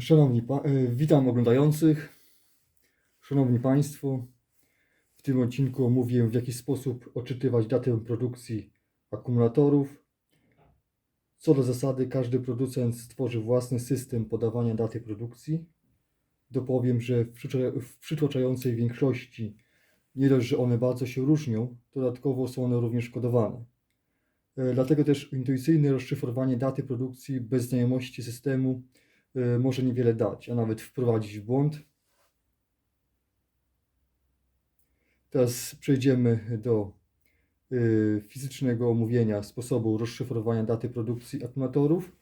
Szanowni pa- e, witam oglądających. Szanowni Państwo, w tym odcinku omówię w jaki sposób odczytywać datę produkcji akumulatorów. Co do zasady, każdy producent stworzy własny system podawania daty produkcji. Dopowiem, że w, przytłaczającej większości nie dość, że one bardzo się różnią, dodatkowo są one również kodowane. E, Dlatego też intuicyjne rozszyfrowanie daty produkcji bez znajomości systemu może niewiele dać, a nawet wprowadzić w błąd. Teraz przejdziemy do y, fizycznego omówienia sposobu rozszyfrowania daty produkcji akumulatorów,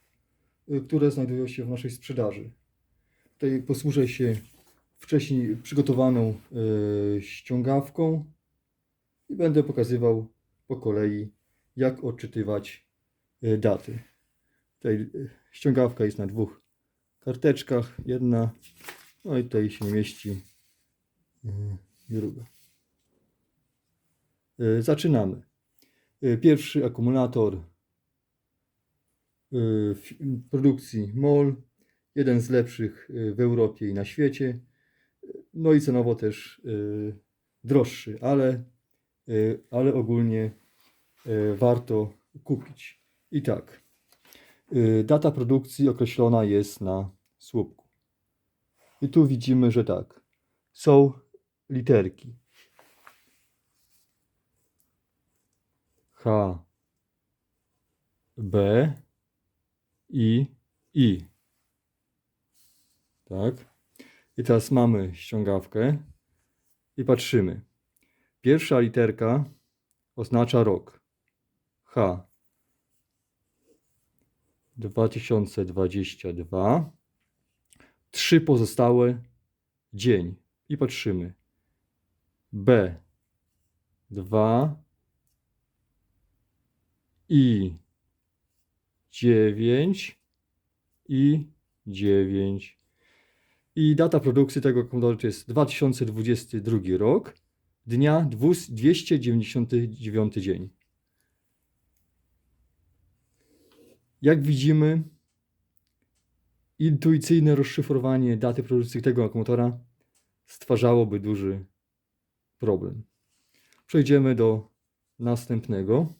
y, które znajdują się w naszej sprzedaży. Tutaj posłużę się wcześniej przygotowaną y, ściągawką i będę pokazywał po kolei, jak odczytywać y, daty. Tutaj y, ściągawka jest na dwóch karteczkach. Jedna, no i tutaj się nie mieści yy, druga. Yy, Zaczynamy. Yy, Pierwszy akumulator w produkcji MOL. Jeden z lepszych w Europie i na świecie. No i cenowo też droższy, ale, ale ogólnie warto kupić. I tak. Y, Data produkcji określona jest na słupku. I tu widzimy, że tak. Są literki. H, B, I, I. Tak. I teraz mamy ściągawkę i patrzymy. Pierwsza literka oznacza rok. H. 2022. Trzy pozostałe dzień. I patrzymy. B. 2. I. 9. I 9. I data produkcji tego akumulatora to jest 2022 rok, dnia 299 dzień. Jak widzimy, intuicyjne rozszyfrowanie daty produkcji tego akumulatora stwarzałoby duży problem. Przejdziemy do następnego.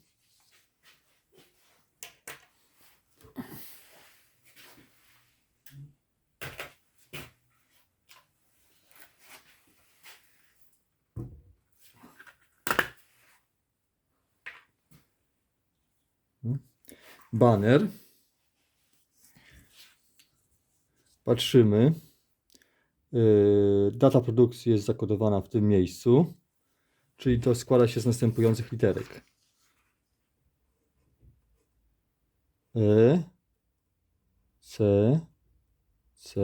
Banner. Patrzymy. Yy, Data produkcji jest zakodowana w tym miejscu, czyli to składa się z następujących literek. E, C, C,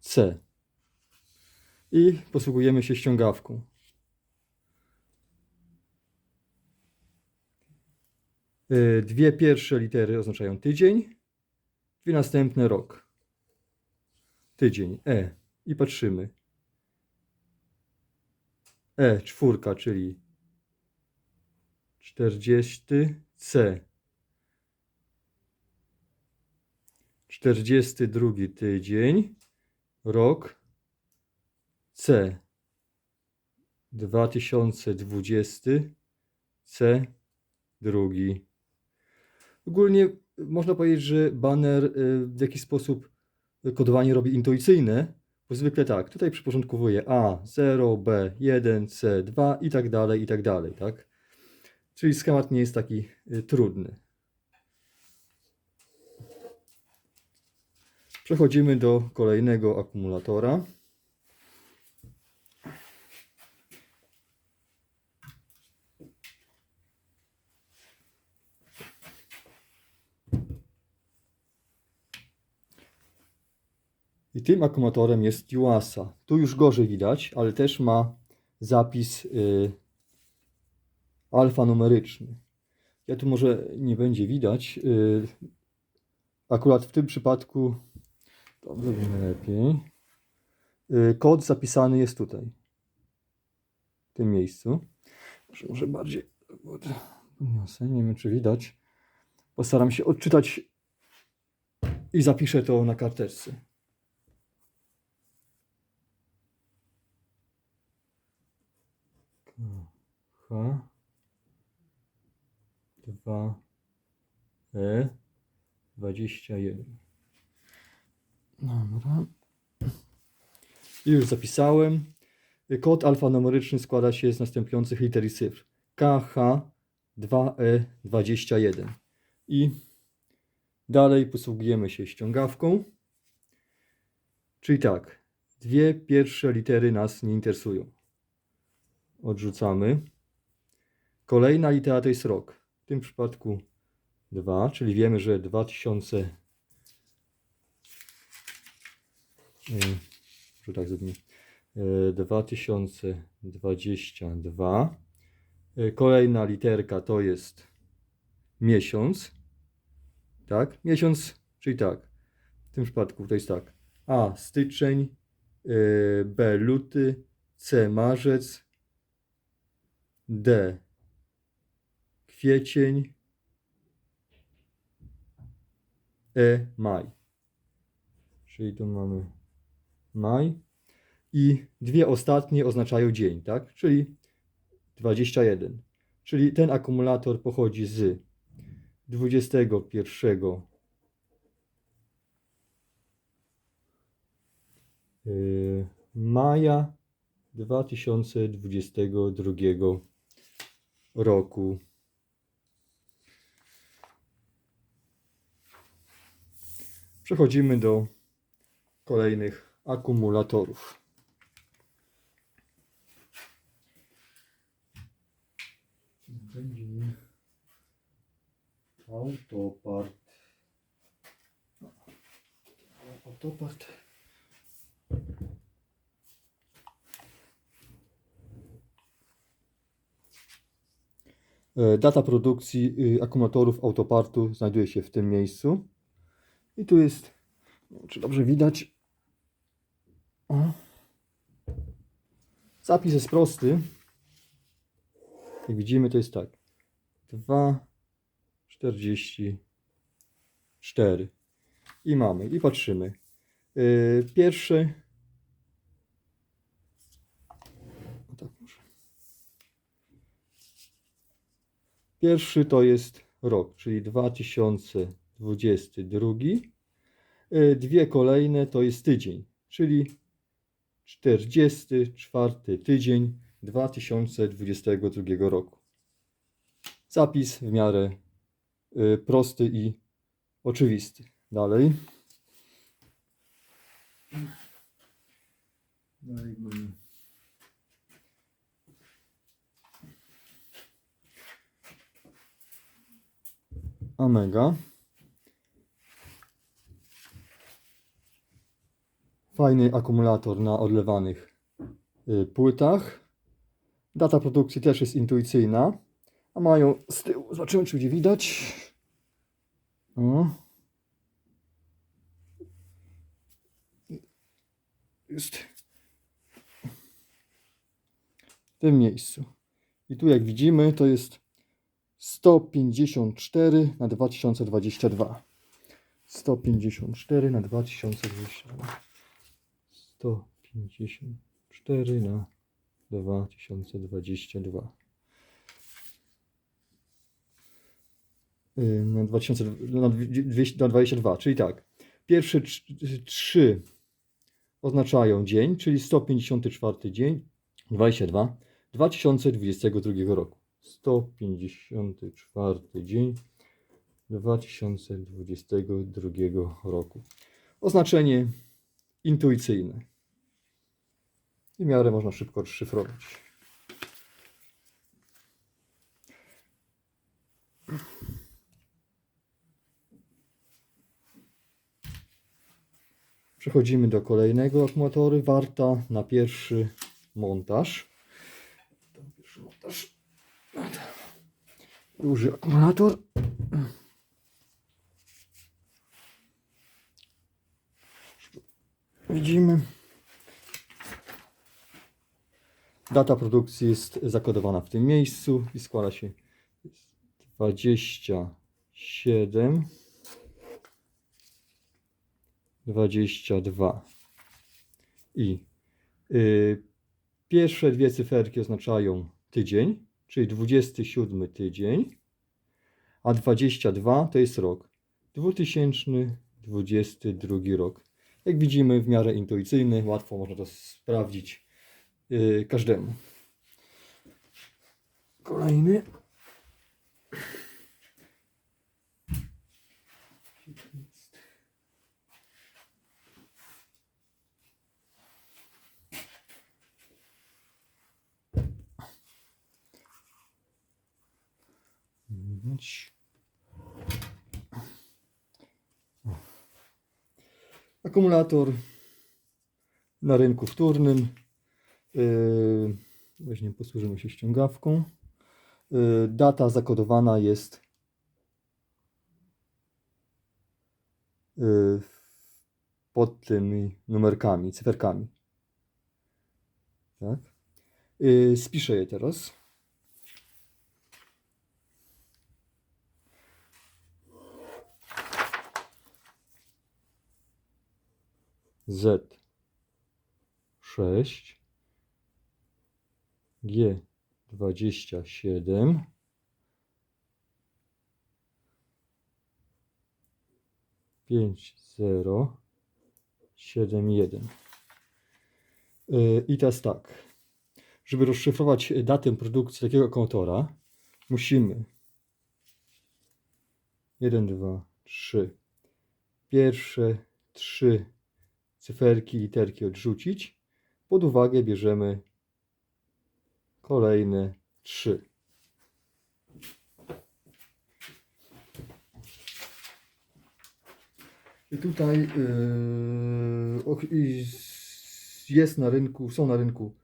C. I posługujemy się ściągawką. Dwie pierwsze litery oznaczają tydzień, dwie następne rok. Tydzień, E. I patrzymy. E, czwórka, czyli 40 C. 42 tydzień, rok C. 2020 C drugi. Ogólnie można powiedzieć, że banner y, w jakiś sposób kodowanie robi intuicyjne, bo zwykle tak, tutaj przyporządkowuje A0, B1, C2 i tak dalej, i tak dalej, tak? Czyli schemat nie jest taki y, trudny. Przechodzimy do kolejnego akumulatora. I tym akumulatorem jest Yuasa. Tu już gorzej widać, ale też ma zapis y, alfanumeryczny. Ja tu może nie będzie widać. Y, akurat w tym przypadku to zrobimy lepiej. Y, kod zapisany jest tutaj. W tym miejscu. Może, bardziej podniosę. Nie wiem, czy widać. Postaram się odczytać i zapiszę to na karteczce. H 2 E 21. Dobra. I już zapisałem. Kod alfanumeryczny składa się z następujących liter i cyfr. KH2E21. I dalej posługujemy się ściągawką. Czyli tak, dwie pierwsze litery nas nie interesują. Odrzucamy. Kolejna litera to jest rok. W tym przypadku 2, czyli wiemy, że 2000. Yy, Może tak zrobimy. Yy, 2022. Yy, Kolejna literka to jest miesiąc. Tak? Miesiąc, czyli tak. W tym przypadku to jest tak. A. Styczeń. B. Luty. C. Marzec. D. Kwiecień. E. Maj. Czyli tu mamy maj. I dwie ostatnie oznaczają dzień, tak? Czyli 21. Czyli ten akumulator pochodzi z 21 yy, maja 2022 roku. Przechodzimy do kolejnych akumulatorów. Będzie autopart. Autopart. E, Data produkcji y, akumulatorów autopartu znajduje się w tym miejscu. I tu jest, nie wiem, czy dobrze widać, o. zapis jest prosty. Jak widzimy, to jest tak. 2,44. I mamy, i patrzymy. Yy, pierwszy. Tak, pierwszy to jest rok, czyli 2000. 22. Y, dwie kolejne to jest tydzień, czyli 44 tydzień 2022 roku. Zapis w miarę y, prosty i oczywisty. Dalej. Omega. Fajny akumulator na odlewanych y, płytach. Data produkcji też jest intuicyjna. A mają z tyłu, zobaczymy czy będzie widać. O. Jest w tym miejscu. I tu jak widzimy to jest 154 na 2022. 154 na 2022. 154 na 2022. Yy, Na 2000, na 200 na 22, czyli tak. Pierwsze trz- trzy oznaczają dzień, czyli 154 dzień, 22, 2022 roku. 154 dzień 2022 roku. Oznaczenie intuicyjne. I miarę można szybko rozszyfrować. Przechodzimy do kolejnego akumulatoru. Warta na pierwszy montaż. Pierwszy montaż. Duży akumulator. Widzimy. Data produkcji jest zakodowana w tym miejscu i składa się z 27 22. I y, pierwsze dwie cyferki oznaczają tydzień, czyli 27 tydzień, a 22 to jest rok. 2022 rok. Jak widzimy, w miarę intuicyjny, łatwo można to sprawdzić y, każdemu. Kolejny. Akumulator na rynku wtórnym. Yy, Weźmiemy, posłużymy się ściągawką. Yy, Data zakodowana jest yy, pod tymi numerkami, cyferkami. Tak? Spiszę je teraz. Z 6 G 27 5 0 7 1 I teraz tak, żeby rozszyfrować datę produkcji takiego akumulatora, musimy 1, 2, 3 pierwsze trzy cyferki, literki odrzucić. Pod uwagę bierzemy kolejne trzy. I tutaj yy, jest na rynku, są na rynku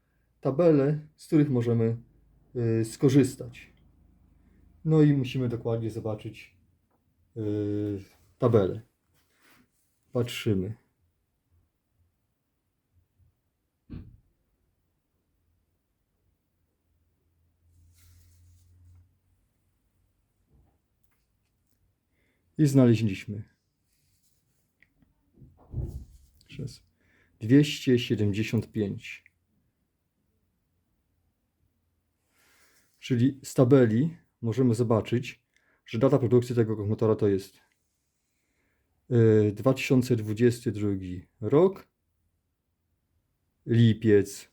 tabele, z których możemy yy, skorzystać. No i musimy dokładnie zobaczyć yy, tabelę. Patrzymy. I znaleźliśmy. Przez 275. Czyli z tabeli możemy zobaczyć, że data produkcji tego komputora to jest y, 2022 rok, lipiec.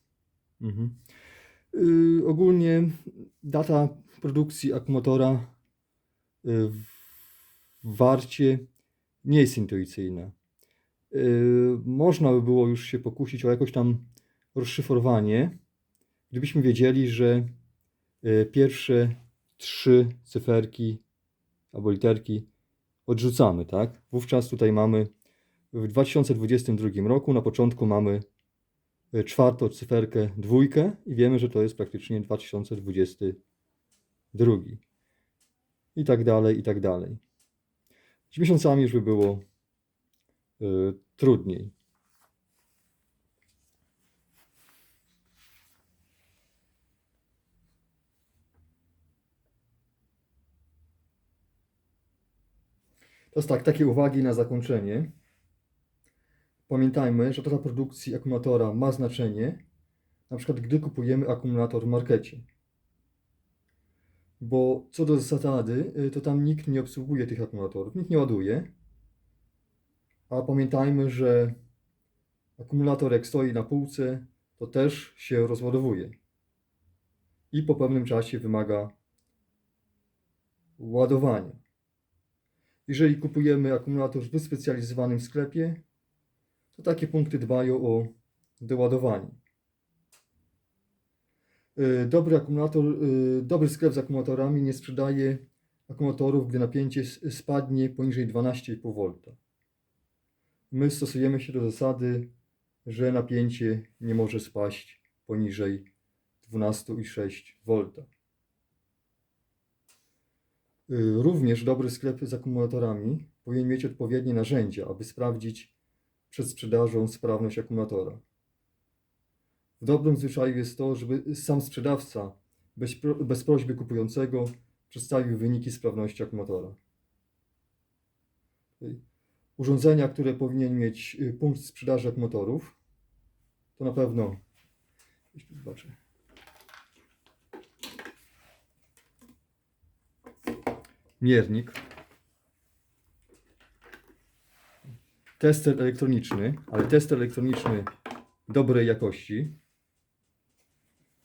Mhm. Y, ogólnie data produkcji akumulatora y, w warcie nie jest intuicyjna. Yy, można by było już się pokusić o jakoś tam rozszyfrowanie, gdybyśmy wiedzieli, że yy, pierwsze trzy cyferki albo literki odrzucamy, tak? Wówczas tutaj mamy w 2022 roku na początku mamy yy, czwartą cyferkę dwójkę i wiemy, że to jest praktycznie 2022. I tak dalej, i tak dalej. Z miesiącami już by było y, trudniej. Teraz tak, takie uwagi na zakończenie. Pamiętajmy, że data produkcji akumulatora ma znaczenie, na przykład gdy kupujemy akumulator w markecie. Bo co do zasady, y, to tam nikt nie obsługuje tych akumulatorów, nikt nie ładuje. A pamiętajmy, że akumulator jak stoi na półce, to też się rozładowuje. I po pewnym czasie wymaga ładowania. Jeżeli kupujemy akumulator w wyspecjalizowanym sklepie, to takie punkty dbają o doładowanie. Y, Dobry akumulator, y, dobry sklep z akumulatorami nie sprzedaje akumulatorów, gdy napięcie spadnie poniżej 12,5 V. My stosujemy się do zasady, że napięcie nie może spaść poniżej 12,6 V. Y, Również dobry sklep z akumulatorami powinien mieć odpowiednie narzędzia, aby sprawdzić przed sprzedażą sprawność akumulatora. W dobrym zwyczaju jest to, żeby sam sprzedawca bez, bez prośby kupującego przedstawił wyniki sprawności akumulatora. urządzenia, które powinien mieć y, punkt sprzedaży akumulatorów, to na pewno. Zobaczę. Miernik. Tester elektroniczny, ale tester elektroniczny dobrej jakości.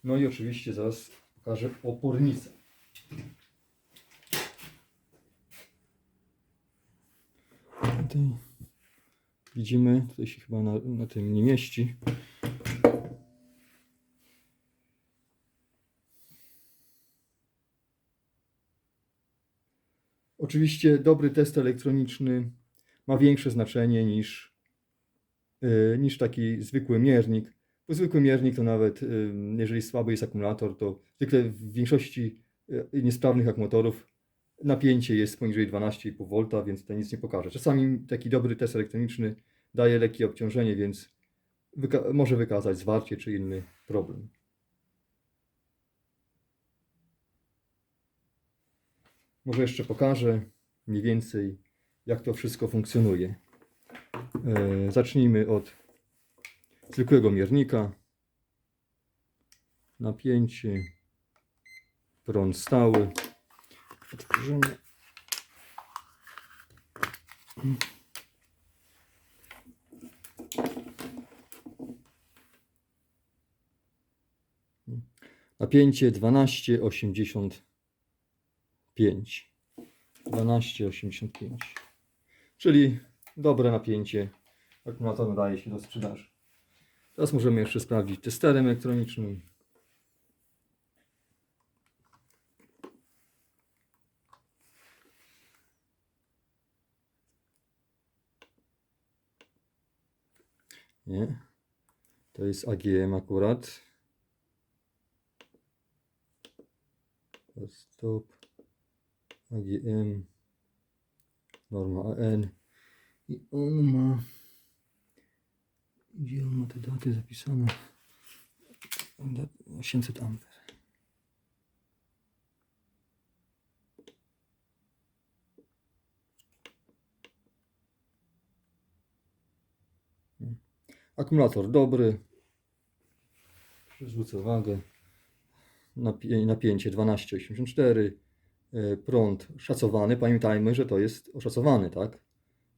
No i oczywiście zaraz pokażę opornicę. Tutaj widzimy, tutaj się chyba na, na tym nie mieści. Oczywiście dobry test elektroniczny ma większe znaczenie niż, yy, niż taki zwykły miernik. Bo zwykły miernik to nawet, jeżeli słaby jest akumulator, to zwykle w większości yy, niesprawnych akumulatorów napięcie jest poniżej 12,5 V, więc to nic nie pokaże. Czasami taki dobry test elektroniczny daje lekkie obciążenie, więc wyka- może wykazać zwarcie czy inny problem. Może jeszcze pokażę mniej więcej, jak to wszystko funkcjonuje. E, zacznijmy od zwykłego miernika. Napięcie, prąd stały. Otworzymy. Napięcie 12,85. 12,85. Czyli dobre napięcie. Akumulator nadaje się do sprzedaży. Teraz możemy jeszcze sprawdzić testerem elektronicznym. Nie. To jest AGM akurat. Stop. AGM. Norma AN. I on ma. Gdzie on ma te daty zapisane? Dat- 800 amper. Akumulator dobry. Zwrócę uwagę. Napię- Napięcie 12,84. e, Prąd szacowany. Pamiętajmy, że to jest oszacowany, tak?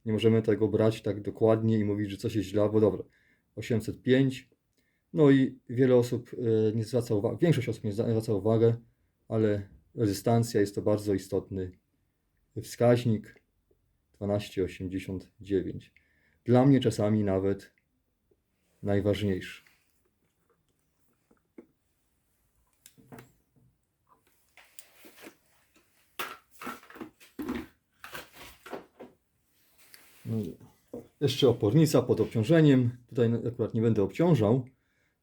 Nie możemy tego brać tak dokładnie i mówić, że coś jest źle, bo dobra. 805. No i wiele osób e, nie zwraca uwagi, większość osób nie zwraca uwagę, ale rezystancja jest to bardzo istotny wskaźnik 12,89. Dla mnie czasami nawet najważniejszy. No, jeszcze opornica pod obciążeniem. Tutaj akurat nie będę obciążał,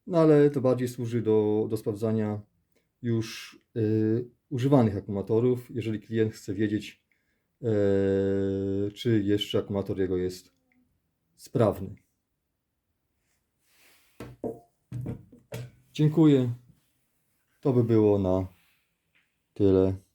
no ale to bardziej służy do, do sprawdzania już y, używanych akumulatorów, jeżeli klient chce wiedzieć, e, czy jeszcze akumulator jego jest sprawny. Dziękuję. To by było na tyle.